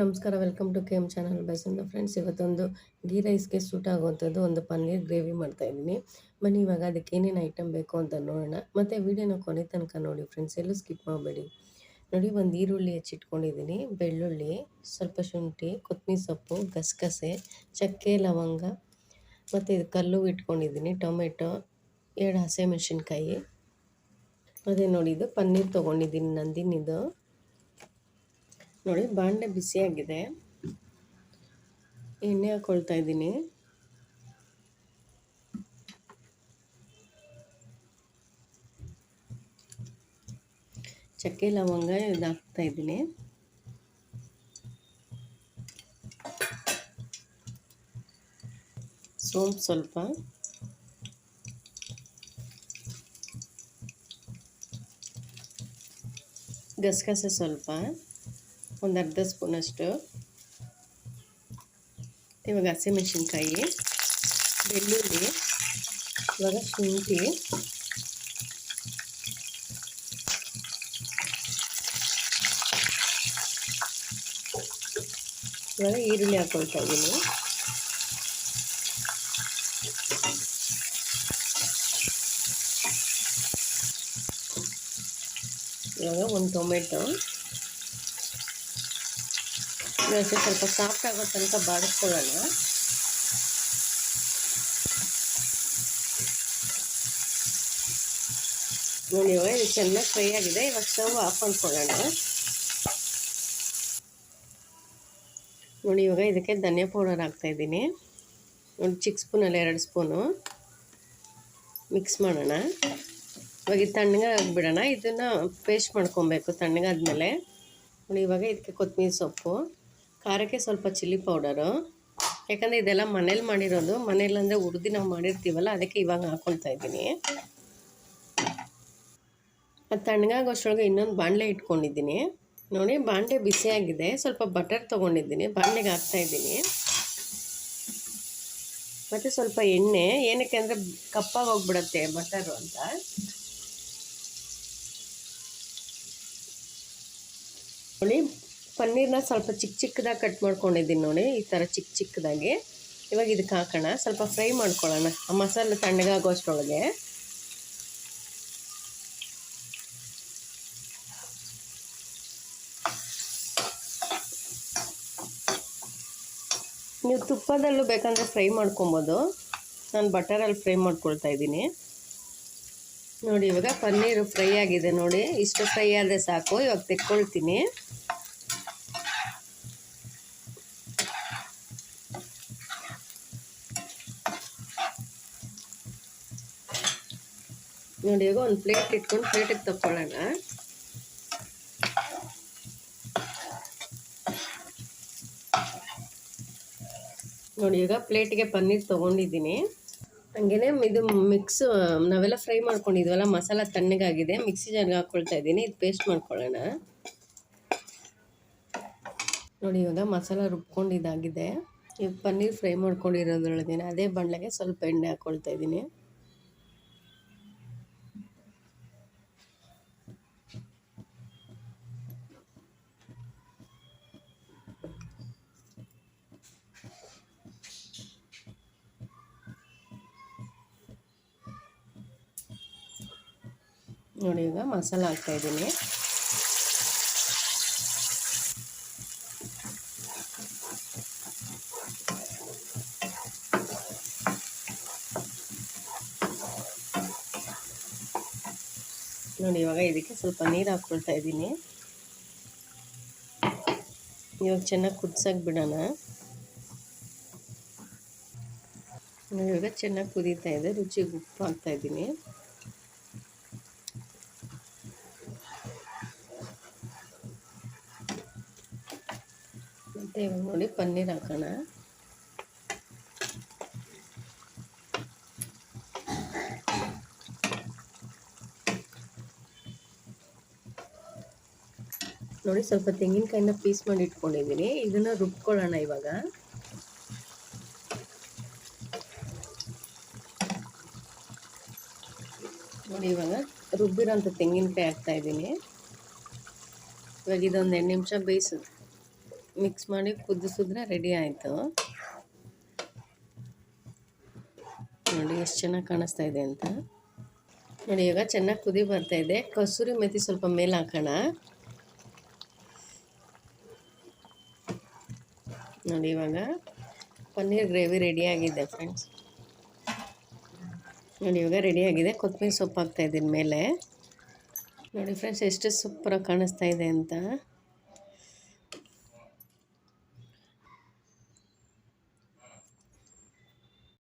ನಮಸ್ಕಾರ welcome to K M channel ಬೈಸಂದ friends ಇವತ್ತೊಂದು ghee ರೈಸ್ಗೆ suit ಆಗುವಂಥದ್ದು ಒಂದು ಪನ್ನೀರ್ ಗ್ರೇವಿ ಮಾಡ್ತಾ ಇದ್ದೀನಿ. ಬನ್ನಿ, ಇವಾಗ ಅದಕ್ಕೆ ಏನೇನು ಐಟಮ್ ಬೇಕು ಅಂತ ನೋಡೋಣ. ಮತ್ತು ವಿಡಿಯೋನ ಕೊನೆ ತನಕ ನೋಡಿ ಫ್ರೆಂಡ್ಸ್ ಎಲ್ಲೂ ಸ್ಕಿಪ್ ಮಾಡಬೇಡಿ. ನೋಡಿ, ಒಂದು ಈರುಳ್ಳಿ ಹೆಚ್ಚಿಟ್ಕೊಂಡಿದ್ದೀನಿ, ಬೆಳ್ಳುಳ್ಳಿ, ಸ್ವಲ್ಪ ಶುಂಠಿ ಕೊತ್ತಂಬರಿ ಸೊಪ್ಪು, ಗಸಗಸೆ, ಚಕ್ಕೆ, ಲವಂಗ, ಮತ್ತು ಇದು ಕಲ್ಲು ಇಟ್ಕೊಂಡಿದ್ದೀನಿ, ಟೊಮೆಟೊ, ಎರಡು ಹಸಿಮೆಣ್ಸಿನ್ಕಾಯಿ. ಅದೇ ನೋಡಿ, ಇದು ಪನ್ನೀರ್ ತೊಗೊಂಡಿದ್ದೀನಿ ನಂದಿನಿದು. ನೋಡಿ ಬಾಂಡೆ ಬಿಸಿಯಾಗಿದೆ ಎಣ್ಣೆ ಹಾಕ್ಕೊಳ್ತಾ ಇದ್ದೀನಿ. ಚಕ್ಕೆ ಲವಂಗ ಇದು ಇದ್ದೀನಿ. ಸೋಂಪು ಸ್ವಲ್ಪ. ಗಸಗಸೆ ಸ್ವಲ್ಪ. ಒಂದು ಅರ್ಧ ಸ್ಪೂನಷ್ಟು ಇವಾಗ ಹಸಿಮೆಣಸಿನ್ಕಾಯಿ, ಬೆಳ್ಳುಳ್ಳಿ, ಇವಾಗ ಶುಂಠಿ. ಇವಾಗ ಈರುಳ್ಳಿ ಹಾಕೊಳ್ತಾ ಇದ್ದೀನಿ. ಇವಾಗ ಒಂದು ಟೊಮೆಟೊ. ದೋಸೆ ಸ್ವಲ್ಪ ಸಾಫ್ಟ್ ಆಗೋ ತನಕ ಬಾಡಿಸ್ಕೊಳ್ಳೋಣ. ನೋಡಿ ಇದು ಚೆನ್ನಾಗಿ ಫ್ರೈ ಆಗಿದೆ. ಇವಾಗ ಸ್ಟವ್ ಆಫ್ ಮಾಡ್ಕೊಳ್ಳೋಣ. ನೋಡಿ, ಇವಾಗ ಇದಕ್ಕೆ ಧನಿಯಾ ಪೌಡರ್ ಹಾಕ್ತಾಯಿದ್ದೀನಿ ನೋಡಿ ಚಿಕ್ಕ ಸ್ಪೂನಲ್ಲಿ ಎರಡು ಸ್ಪೂನು. ಮಿಕ್ಸ್ ಮಾಡೋಣ. ಇವಾಗ ಇದು ಬಿಡೋಣ ಇದನ್ನು ಪೇಸ್ಟ್ ಮಾಡ್ಕೊಬೇಕು, ತಣ್ಣಗಾದ್ಮೇಲೆ. ನೋಡಿ, ಇವಾಗ ಇದಕ್ಕೆ ಕೊತ್ತಂಬರಿ ಸೊಪ್ಪು. ಖಾರಕ್ಕೆ ಸ್ವಲ್ಪ ಚಿಲ್ಲಿ ಪೌಡರು. ಯಾಕಂದರೆ ಇದೆಲ್ಲ ಮನೇಲಿ ಮಾಡಿರೋದು. ಮನೇಲಿ ಅಂದರೆ ಉಡ್ದು ನಾವು ಮಾಡಿರ್ತೀವಲ್ಲ, ಅದಕ್ಕೆ ಇವಾಗ ಹಾಕ್ಕೊಳ್ತಾ ಇದ್ದೀನಿ. ಮತ್ತು ತಣ್ಣಗಾಗೋಷ್ಟ್ರೊಳಗೆ ಇನ್ನೊಂದು ಬಾಣಲೆ ಇಟ್ಕೊಂಡಿದ್ದೀನಿ. ನೋಡಿ, ಬಾಣಲೆ ಬಿಸಿಯಾಗಿದೆ. ಸ್ವಲ್ಪ ಬಟರ್ ತೊಗೊಂಡಿದ್ದೀನಿ. ಬಾಣಲೆಗೆ ಹಾಕ್ತಾಯಿದ್ದೀನಿ ಮತ್ತು ಸ್ವಲ್ಪ ಎಣ್ಣೆ. ಏನಕ್ಕೆ ಅಂದರೆ ಕಪ್ಪಾಗಿ ಹೋಗ್ಬಿಡತ್ತೆ ಬಟರು ಅಂತ. ನೋಡಿ ಪನ್ನೀರ್ನ ಸ್ವಲ್ಪ ಚಿಕ್ಕ ಚಿಕ್ಕದಾಗಿ ಕಟ್ ಮಾಡ್ಕೊಂಡಿದ್ದೀನಿ ನೋಡಿ, ಈ ಥರ ಚಿಕ್ಕ ಚಿಕ್ಕದಾಗಿ. ಇವಾಗ ಇದಕ್ಕೆ ಹಾಕೋಣ. ಸ್ವಲ್ಪ ಫ್ರೈ ಮಾಡ್ಕೊಳ್ಳೋಣ. ಆ ಮಸಾಲೆ ತಣ್ಣಗಾಗೋಷ್ಟರೊಳಗೆ ನೀವು ತುಪ್ಪದಲ್ಲೂ ಬೇಕಂದರೆ ಫ್ರೈ ಮಾಡ್ಕೊಬೋದು. ನಾನು ಬಟರಲ್ಲಿ ಫ್ರೈ ಮಾಡ್ಕೊಳ್ತಾ ಇದ್ದೀನಿ. ನೋಡಿ, ಇವಾಗ ಪನ್ನೀರು ಫ್ರೈ ಆಗಿದೆ ನೋಡಿ. ಇಷ್ಟು ಫ್ರೈ ಆದರೆ ಸಾಕು. ಇವಾಗ ತೆಕ್ಕೊಳ್ತೀನಿ. ನೋಡಿ ಈಗ ಒಂದು ಪ್ಲೇಟ್ ಇಟ್ಕೊಂಡು ಪ್ಲೇಟಿಗೆ ತಕ್ಕೊಳ್ಳೋಣ. ನೋಡಿ, ಈಗ ಪ್ಲೇಟಿಗೆ ಪನ್ನೀರ್ ತೊಗೊಂಡಿದ್ದೀನಿ. ಹಂಗೇ ಇದು ಮಿಕ್ಸ್ ನಾವೆಲ್ಲ ಫ್ರೈ ಮಾಡ್ಕೊಂಡಿದ್ವಲ್ಲ, ಮಸಾಲ ತಣ್ಣಗಾಗಿದೆ ಮಿಕ್ಸಿ ಜಾರ್ಗೆ ಹಾಕ್ಕೊಳ್ತಾ ಇದ್ದೀನಿ, ಇದು ಪೇಸ್ಟ್ ಮಾಡ್ಕೊಳ್ಳೋಣ. ನೋಡಿ, ಇವಾಗ ಮಸಾಲ ರುಬ್ಕೊಂಡಿದ್ದಾಗಿದೆ. ಈಗ ಪನ್ನೀರ್ ಫ್ರೈ ಮಾಡ್ಕೊಂಡಿರೋದ್ರೊಳಗೆ ಅದೇ ಬಣ್ಣಗೆ ಸ್ವಲ್ಪ ಎಣ್ಣೆ ಹಾಕ್ಕೊಳ್ತಾ ಇದ್ದೀನಿ. ನೋಡಿ ಈಗ ಮಸಾಲ ಹಾಕ್ತಾಯಿದ್ದೀನಿ ನೋಡಿ ಇವಾಗ ಇದಕ್ಕೆ ಸ್ವಲ್ಪ ನೀರು ಹಾಕ್ಕೊಳ್ತಾ ಇದ್ದೀನಿ. ಇವಾಗ ಚೆನ್ನಾಗಿ ಕುದಿಸೋಕೆ ಬಿಡೋಣ. ಇವಾಗ ಚೆನ್ನಾಗಿ ಕುದೀತಾ ಇದೆ, ರುಚಿಗೆ ಉಪ್ಪು ಹಾಕ್ತಾಯಿದ್ದೀನಿ ಮತ್ತು ಇವಾಗ ನೋಡಿ ಪನ್ನೀರ್ ಹಾಕೋಣ. ನೋಡಿ ಸ್ವಲ್ಪ ತೆಂಗಿನಕಾಯಿನ ಪೀಸ್ ಮಾಡಿ ಇಟ್ಕೊಂಡಿದ್ದೀನಿ. ಇದನ್ನು ರುಬ್ಕೊಳ್ಳೋಣ ಇವಾಗ. ನೋಡಿ ಇವಾಗ ರುಬ್ಬಿರೋಂಥ ತೆಂಗಿನಕಾಯಿ ಹಾಕ್ತಾ ಇದ್ದೀನಿ. ಇವಾಗ ಇದೊಂದು ಎರಡು ನಿಮಿಷ ಬೇಯಿಸು ಮಿಕ್ಸ್ ಮಾಡಿ ಕುದಿಸಿದ್ರೆ ರೆಡಿ ಆಯಿತು. ನೋಡಿ ಎಷ್ಟು ಚೆನ್ನಾಗಿ ಕಾಣಿಸ್ತಾ ಇದೆ ಅಂತ. ನೋಡಿ, ಇವಾಗ ಚೆನ್ನಾಗಿ ಕುದಿ ಬರ್ತಾ ಇದೆ. ಕಸೂರಿ ಮೆಥಿ ಸ್ವಲ್ಪ ಮೇಲೆ ಹಾಕೋಣ. ನೋಡಿ, ಇವಾಗ ಪನ್ನೀರ್ ಗ್ರೇವಿ ರೆಡಿಯಾಗಿದೆ ಫ್ರೆಂಡ್ಸ್ ನೋಡಿ, ಇವಾಗ ರೆಡಿಯಾಗಿದೆ ಕೊತ್ತಂಬರಿ ಸೊಪ್ಪು ಹಾಕ್ತಾ ಇದ್ದೀನಿ ಮೇಲೆ. ನೋಡಿ ಫ್ರೆಂಡ್ಸ್ ಎಷ್ಟು ಸೂಪರಾಗಿ ಕಾಣಿಸ್ತಾ ಇದೆ ಅಂತ.